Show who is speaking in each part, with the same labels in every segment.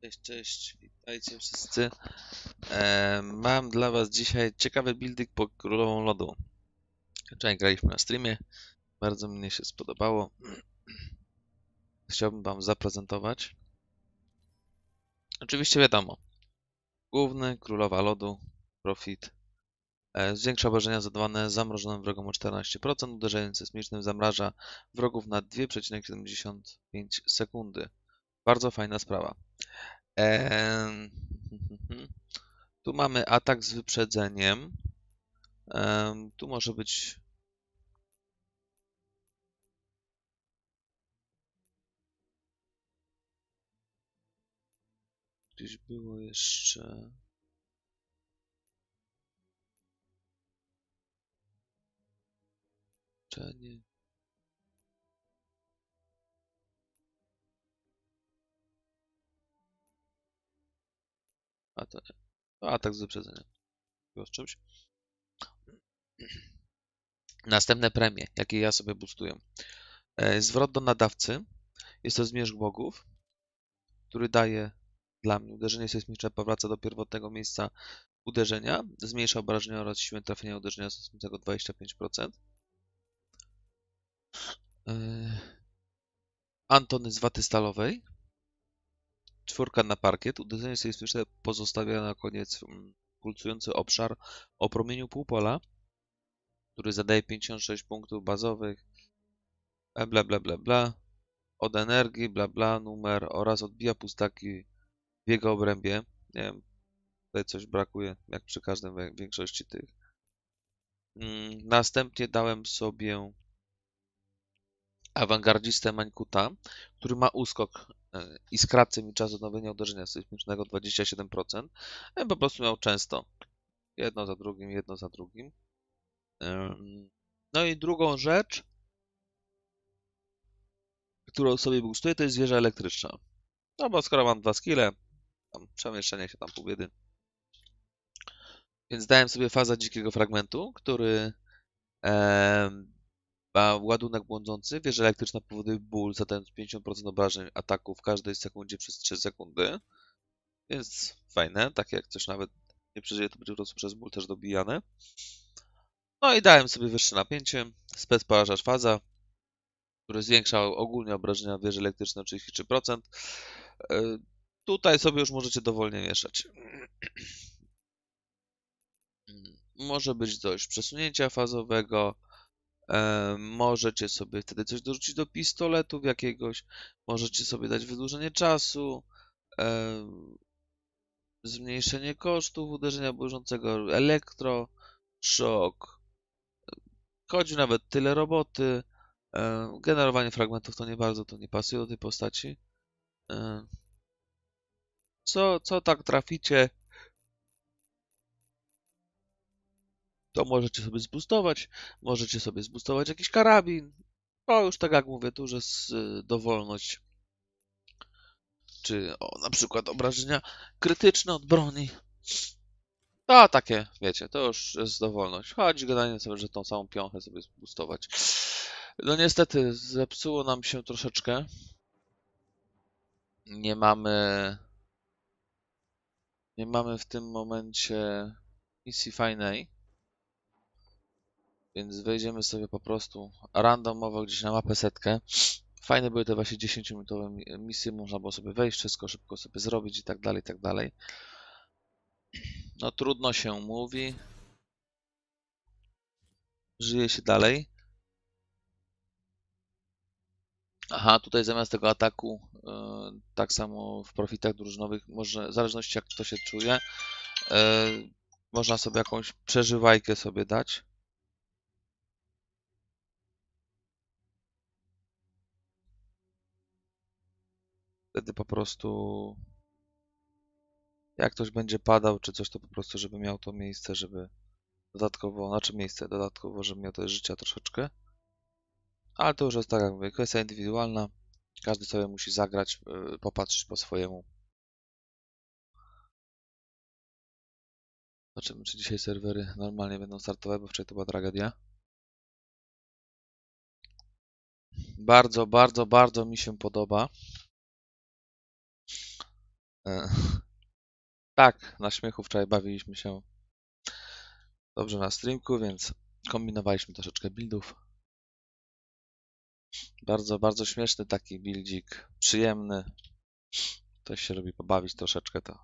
Speaker 1: Cześć, cześć, witajcie wszyscy. E, mam dla was dzisiaj ciekawy building po Królową Lodu. Wczoraj graliśmy na streamie, bardzo mnie się spodobało. Chciałbym wam zaprezentować. Oczywiście wiadomo, główny, Królowa Lodu, profit. E, zwiększa obrażenia zadawane zamrożonym wrogom o 14%, uderzając sejsmicznym zamraża wrogów na 2,75 sekundy. Bardzo fajna sprawa. Em, Tu mamy atak z wyprzedzeniem. Em, Tu może być. Gdzieś było jeszcze. Wyprzedzenie. A to nie. To atak z wyprzedzeniem. Było z czymś. Następne premie, jakie ja sobie boostuję. E, Zwrot do nadawcy. Jest to zmierzch bogów, który daje dla mnie uderzenie sejsmiczne powraca do pierwotnego miejsca uderzenia, zmniejsza obrażenia oraz siłę trafienia uderzenia sejsmicznego 25%. E, Antony z waty stalowej. Czwórka na parkiet. Uderzenie sejsmiczne pozostawia na koniec mm, pulsujący obszar o promieniu półpola, który zadaje 56 punktów bazowych, e, bla bla bla bla, od energii, bla bla, numer oraz odbija pustaki w jego obrębie. Nie wiem, tutaj coś brakuje, jak przy każdym większości tych. Mm, Następnie dałem sobie awangardzistę Mańkuta, który ma uskok i skraca mi czas odnowienia uderzenia sejsmicznego 27%. Ja bym po prostu miał często. Jedno za drugim, jedno za drugim. No i drugą rzecz, którą sobie boostuję, to jest wieża elektryczna. No bo skoro mam dwa skille, tam przemieszczenie się tam pół biedy. Więc dałem sobie faza dzikiego fragmentu, który ma ładunek błądzący. Wieża elektryczna powoduje ból, zadając 50% obrażeń ataku w każdej sekundzie przez 3 sekundy. Więc fajne, takie jak coś nawet nie przeżyje, to będzie po prostu przez ból też dobijane. No i dałem sobie wyższe napięcie, spec porażacz faza, który zwiększa ogólnie obrażenia wieży elektrycznej o 33%. E, Tutaj sobie już możecie dowolnie mieszać. Może być dość przesunięcia fazowego. E, Możecie sobie wtedy coś dorzucić do pistoletów jakiegoś. Możecie sobie dać wydłużenie czasu. e, Zmniejszenie kosztów uderzenia błyżącego, elektro, szok. Chodzi nawet tyle roboty. E, Generowanie fragmentów to nie bardzo, to nie pasuje do tej postaci. Co, co tak traficie, to możecie sobie zboostować. Możecie sobie zboostować jakiś karabin. O, już tak jak mówię, tu już jest dowolność. Czy o, na przykład obrażenia krytyczne od broni. To takie, wiecie, to już jest dowolność. Chodzi gadanie sobie, że tą samą piąchę sobie zboostować. No niestety, zepsuło nam się troszeczkę. Nie mamy... Nie mamy w tym momencie misji fajnej. Więc wejdziemy sobie po prostu randomowo gdzieś na mapę setkę. Fajne były te właśnie 10-minutowe mi- misje, można było sobie wejść, wszystko szybko sobie zrobić i tak dalej, i tak dalej. No trudno się mówi. Żyje się dalej. Aha, tutaj zamiast tego ataku, e, tak samo w profitach drużynowych, może, w zależności jak to się czuje, e, można sobie jakąś przeżywajkę sobie dać. Wtedy po prostu jak ktoś będzie padał czy coś, to po prostu, żeby miał to miejsce, żeby dodatkowo, znaczy miejsce dodatkowo, żeby miał też życia troszeczkę. Ale to już jest tak jak mówię, kwestia indywidualna. Każdy sobie musi zagrać, yy, popatrzeć po swojemu. Zobaczymy, czy dzisiaj serwery normalnie będą startować, bo wczoraj to była tragedia. Bardzo, bardzo, bardzo mi się podoba. E, Tak, na śmiechu wczoraj bawiliśmy się dobrze na streamku, więc kombinowaliśmy troszeczkę buildów. Bardzo, bardzo śmieszny taki buildzik, przyjemny. Ktoś się lubi pobawić troszeczkę, to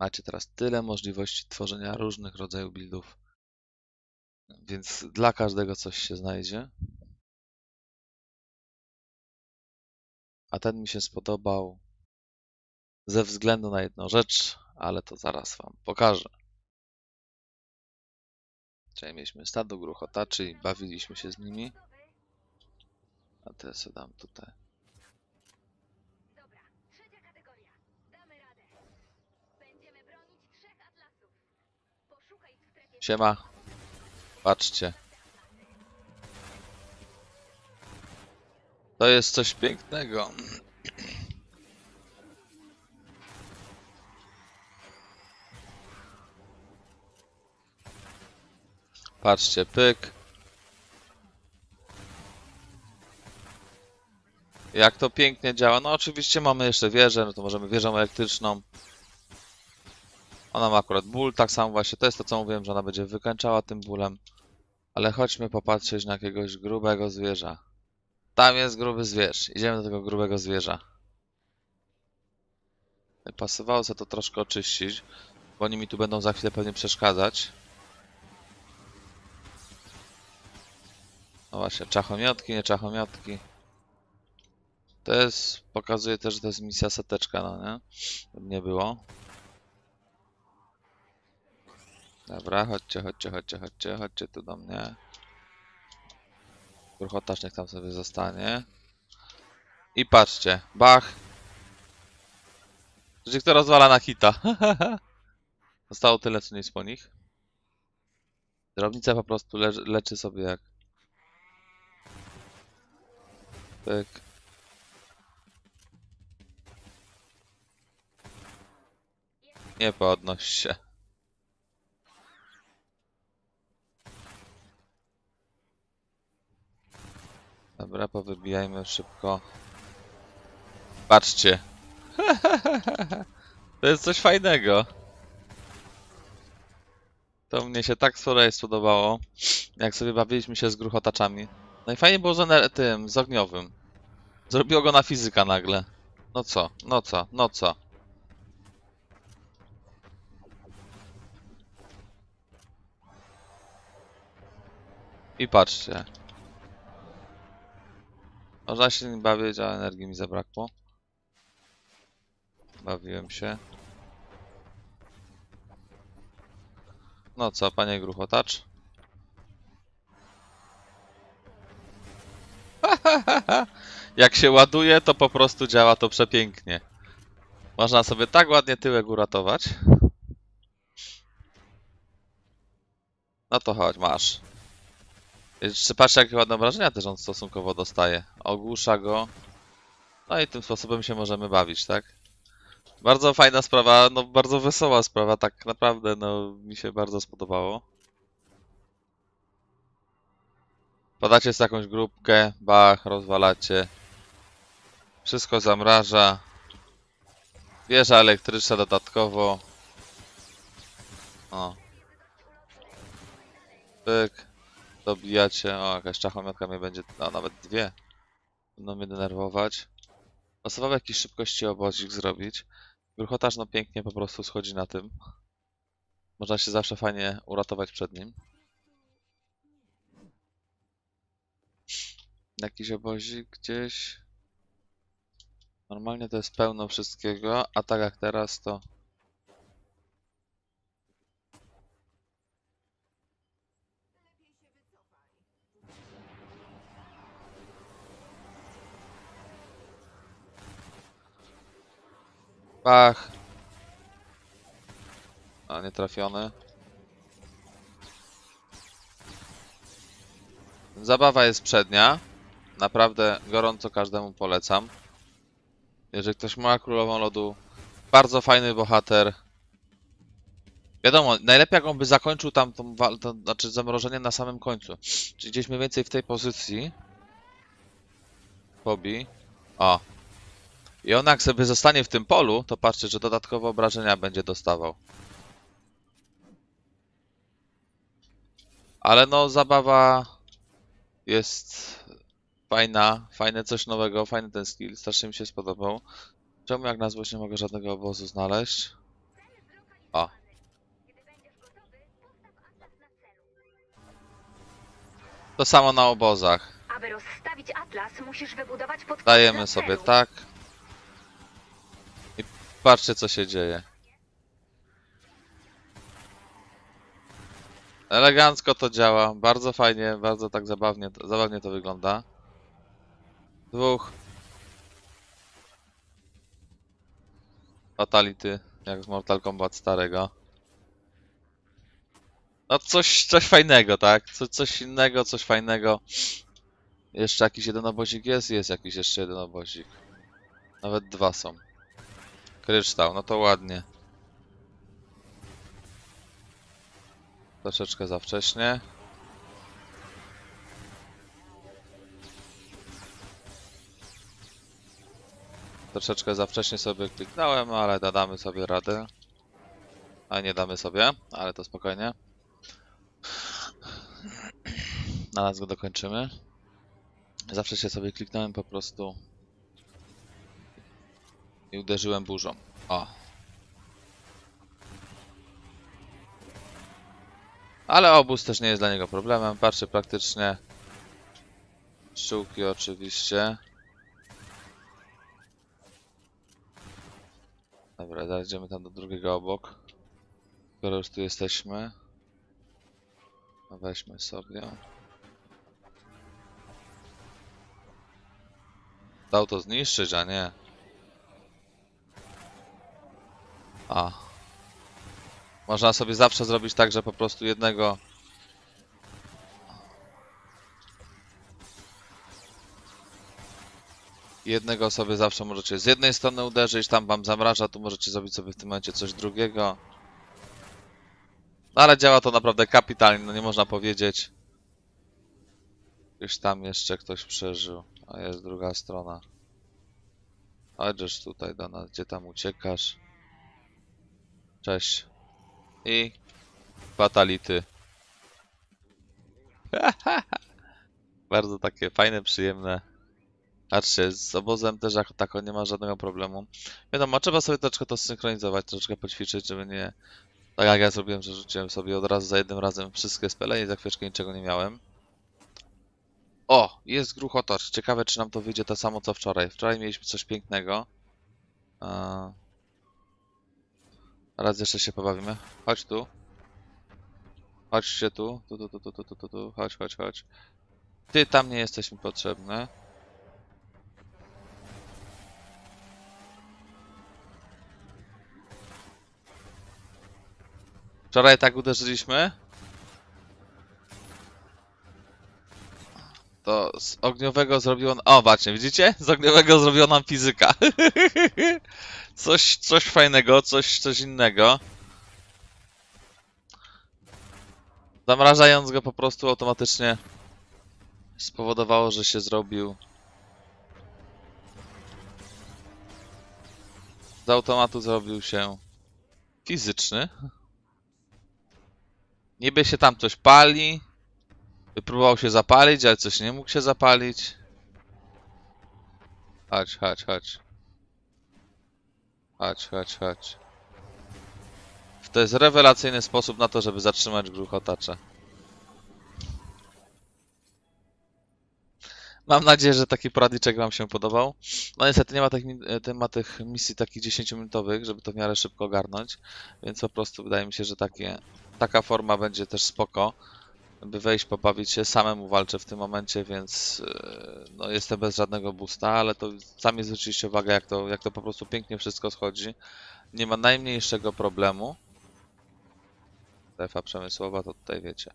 Speaker 1: macie teraz tyle możliwości tworzenia różnych rodzajów buildów, więc dla każdego coś się znajdzie. A ten mi się spodobał ze względu na jedną rzecz, ale to zaraz wam pokażę. Czyli mieliśmy stado gruchotaczy i bawiliśmy się z nimi. A teraz sobie dam tutaj.
Speaker 2: Dobra, trzecia kategoria. Damy radę. Będziemy bronić trzech atlasów. Poszukaj w strefie
Speaker 1: Siema. Patrzcie. To jest coś pięknego. Patrzcie, pyk. Jak to pięknie działa. No oczywiście mamy jeszcze wieżę, no to możemy wieżę elektryczną. Ona ma akurat ból, tak samo właśnie, to jest to co mówiłem, że ona będzie wykańczała tym bólem. Ale chodźmy popatrzeć na jakiegoś grubego zwierza. Tam jest gruby zwierz. Idziemy do tego grubego zwierza. Pasowało sobie to troszkę oczyścić, bo oni mi tu będą za chwilę pewnie przeszkadzać. No właśnie, czachomiotki, nie czachomiotki. To jest, pokazuje też, że to jest misja seteczka, no nie? Nie było. Dobra, chodźcie, chodźcie, chodźcie, chodźcie, chodźcie tu do mnie. Gruchotacz niech tam sobie zostanie. I patrzcie, bach. Że kto rozwala na hita. Zostało tyle, co nic po nich. Drobnica po prostu leczy sobie jak... Tak. Nie podnoś się. Dobra, powybijajmy szybko. Patrzcie. To jest coś fajnego. To mnie się tak wczoraj spodobało, jak sobie bawiliśmy się z gruchotaczami. I fajnie było z tym, z ogniowym. Zrobiło go na fizyka nagle. No co, no co, no co. I patrzcie. Można się nim bawić, a energii mi zabrakło. Bawiłem się. No co, panie gruchotacz? Jak się ładuje, to po prostu działa to przepięknie. Można sobie tak ładnie tyłek uratować. No to chodź, masz. Jeszcze patrzcie, jakie ładne obrażenia też on stosunkowo dostaje. Ogłusza go. No i tym sposobem się możemy bawić, tak? Bardzo fajna sprawa, no bardzo wesoła sprawa, tak naprawdę, no mi się bardzo spodobało. Padacie z jakąś grupkę, bach, rozwalacie. Wszystko zamraża. Wieża elektryczna dodatkowo. O. Pyk. Dobijacie. O, jakaś czachomiotka mnie będzie, no nawet dwie. Będą mnie denerwować. Pasował jakiś szybkości obozik zrobić. Gruchotacz no pięknie po prostu schodzi na tym. Można się zawsze fajnie uratować przed nim. Jakiś obozik gdzieś. Normalnie to jest pełno wszystkiego, a tak jak teraz to... Bach. A, nie trafiony. Zabawa jest przednia. Naprawdę gorąco każdemu polecam. Jeżeli ktoś ma królową lodu, bardzo fajny bohater. Wiadomo, najlepiej jak on by zakończył tam tą, to znaczy zamrożenie na samym końcu. Czyli gdzieś mniej więcej w tej pozycji. Pobi. O. I on jak sobie zostanie w tym polu, to patrzcie, że dodatkowe obrażenia będzie dostawał. Ale no, zabawa jest fajna, fajne coś nowego, fajny ten skill, strasznie mi się spodobał. Czemu jak na złość nie mogę żadnego obozu znaleźć? O. To samo na obozach.
Speaker 2: Aby rozstawić atlas, musisz wybudować
Speaker 1: Dajemy sobie tak. I patrzcie co się dzieje. Elegancko to działa, bardzo fajnie, bardzo tak zabawnie, zabawnie to wygląda. Dwóch. Fatality, jak z Mortal Kombat starego. No coś, coś fajnego, tak? Co, coś innego, coś fajnego. Jeszcze jakiś jeden obozik jest? Jest jakiś jeszcze jeden obozik. Nawet dwa są. Kryształ, no to ładnie. Troszeczkę za wcześnie. Troszeczkę za wcześnie sobie kliknąłem, ale damy sobie radę. A nie damy sobie, ale to spokojnie. Na nas go dokończymy. Zawsze się sobie kliknąłem po prostu i uderzyłem burzą. O. Ale obóz też nie jest dla niego problemem. Patrzcie praktycznie. Pszczółki oczywiście. Dobra, zajdziemy tam do drugiego obok. Skoro już tu jesteśmy. No Weźmy sobie. Dał to zniszczyć, a nie. A. Można sobie zawsze zrobić tak, że po prostu jednego. Jednego sobie zawsze możecie z jednej strony uderzyć, tam wam zamraża, tu możecie zrobić sobie w tym momencie coś drugiego. No ale działa to naprawdę kapitalnie, no nie można powiedzieć. Gdzieś tam jeszcze ktoś przeżył, a jest druga strona. Chodźesz tutaj do nas, gdzie tam uciekasz. Cześć. I fatality. Bardzo takie fajne, przyjemne. Patrzcie, z obozem też jako tako nie ma żadnego problemu. Wiadomo, trzeba sobie troszeczkę to synchronizować, troszeczkę poćwiczyć, żeby nie... Tak jak ja zrobiłem, że rzuciłem sobie od razu za jednym razem wszystkie spele i za chwileczkę niczego nie miałem. O, jest gruchotacz. Ciekawe, czy nam to wyjdzie to samo co wczoraj. Wczoraj mieliśmy coś pięknego. A... Raz jeszcze się pobawimy. Chodź tu. Chodźcie tu. Tu, tu, tu, tu, tu, tu, tu, tu. Chodź, chodź, chodź. Ty tam nie jesteś mi potrzebny. Wczoraj tak uderzyliśmy. To z ogniowego zrobiło... O, właśnie, widzicie? Z ogniowego zrobiło nam fizyka. coś, coś fajnego, coś, coś innego. Zamrażając go po prostu automatycznie spowodowało, że się zrobił z automatu zrobił się fizyczny. Niby się tam coś pali. Próbował się zapalić, ale coś nie mógł się zapalić. Chodź, chodź, chodź. Chodź, chodź, chodź. To jest rewelacyjny sposób na to, żeby zatrzymać gruchotacza. Mam nadzieję, że taki poradniczek Wam się podobał. No niestety nie ma tych, e, ma tych misji takich 10-minutowych, żeby to w miarę szybko ogarnąć, więc po prostu wydaje mi się, że takie, taka forma będzie też spoko, by wejść, pobawić się. Samemu walczę w tym momencie, więc e, no, jestem bez żadnego boosta, ale to sami zwróciliście uwagę, jak to, jak to po prostu pięknie wszystko schodzi. Nie ma najmniejszego problemu. Strefa przemysłowa, to tutaj wiecie.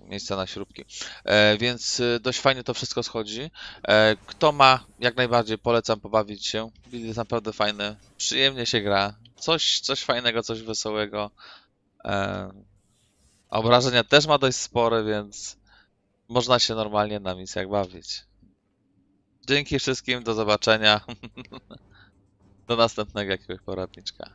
Speaker 1: Miejsca na śrubki. E, więc e, dość fajnie to wszystko schodzi. E, kto ma, jak najbardziej polecam pobawić się. Build jest naprawdę fajny. Przyjemnie się gra. Coś, coś fajnego, coś wesołego. Obrażenia też ma dość spore, więc można się normalnie na misjach bawić. Dzięki wszystkim, do zobaczenia. Do następnego jakiegoś poradniczka.